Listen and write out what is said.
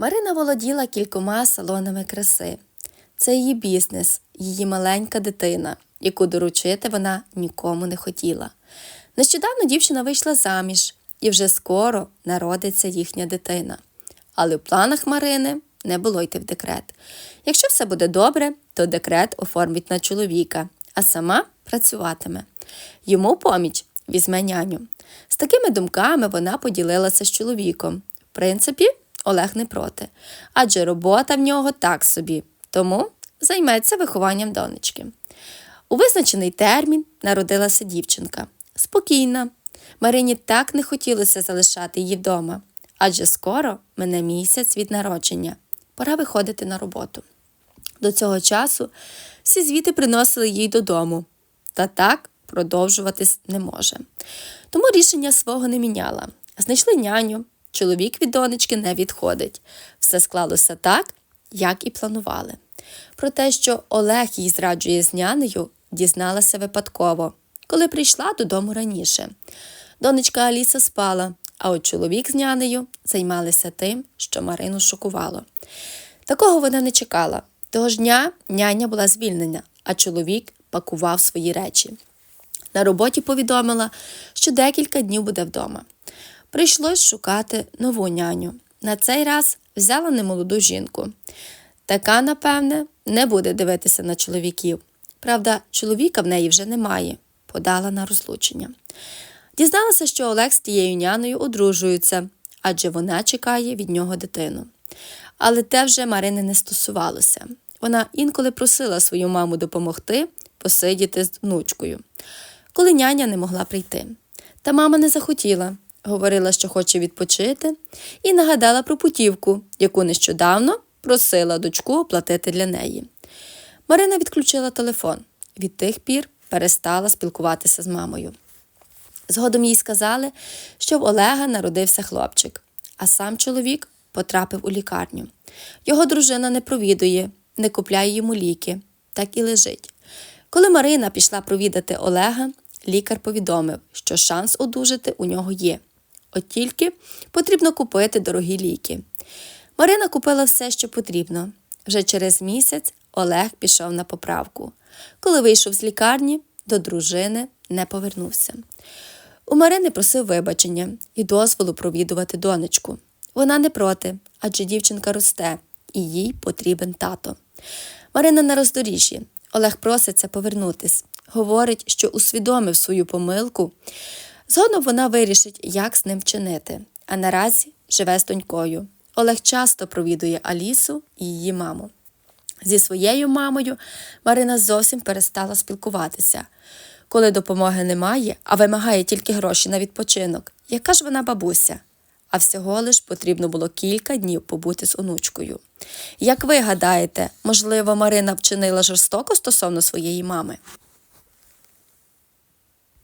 Марина володіла кількома салонами краси. Це її бізнес, її маленька дитина, яку доручити вона нікому не хотіла. Нещодавно дівчина вийшла заміж, і вже скоро народиться їхня дитина. Але в планах Марини не було йти в декрет. Якщо все буде добре, то декрет оформить на чоловіка, а сама працюватиме. Йому поміч візьме няню. З такими думками вона поділилася з чоловіком. В принципі, Олег не проти, адже робота в нього так собі, тому займеться вихованням донечки. У визначений термін народилася дівчинка. Спокійна. Марині так не хотілося залишати її вдома, адже скоро мене місяць від народження. Пора виходити на роботу. До цього часу всі звіти приносили їй додому, та так продовжуватись не може. Тому рішення свого не міняла. Знайшли няню, чоловік від донечки не відходить. Все склалося так, як і планували. Про те, що Олег їй зраджує з нянею, дізналася випадково, коли прийшла додому раніше. Донечка Аліса спала, а от чоловік з нянею займалися тим, що Марину шокувало. Такого вона не чекала. Того ж дня няня була звільнена, а чоловік пакував свої речі. На роботі повідомила, що декілька днів буде вдома. Прийшлось шукати нову няню. На цей раз взяла немолоду жінку. Така, напевне, не буде дивитися на чоловіків. Правда, чоловіка в неї вже немає, подала на розлучення. Дізналася, що Олег з тією няною одружується, адже вона чекає від нього дитину. Але те вже Марини не стосувалося. Вона інколи просила свою маму допомогти посидіти з внучкою, коли няня не могла прийти. Та мама не захотіла, говорила, що хоче відпочити, і нагадала про путівку, яку нещодавно просила дочку оплатити для неї. Марина відключила телефон. Від тих пір перестала спілкуватися з мамою. Згодом їй сказали, що в Олега народився хлопчик, а сам чоловік потрапив у лікарню. Його дружина не провідує, не купляє йому ліки, так і лежить. Коли Марина пішла провідати Олега, лікар повідомив, що шанс одужати у нього є. От тільки потрібно купити дорогі ліки. Марина купила все, що потрібно. Вже через місяць Олег пішов на поправку. Коли вийшов з лікарні, до дружини не повернувся. У Марини просив вибачення і дозволу провідувати донечку. Вона не проти, адже дівчинка росте, і їй потрібен тато. Марина на роздоріжжі. Олег проситься повернутись. Говорить, що усвідомив свою помилку. Згодом вона вирішить, як з ним вчинити. А наразі живе з донькою. Олег часто провідує Алісу і її маму. Зі своєю мамою Марина зовсім перестала спілкуватися. Коли допомоги немає, а вимагає тільки гроші на відпочинок, яка ж вона бабуся? А всього лиш потрібно було кілька днів побути з онучкою. Як ви гадаєте, можливо, Марина вчинила жорстоко стосовно своєї мами?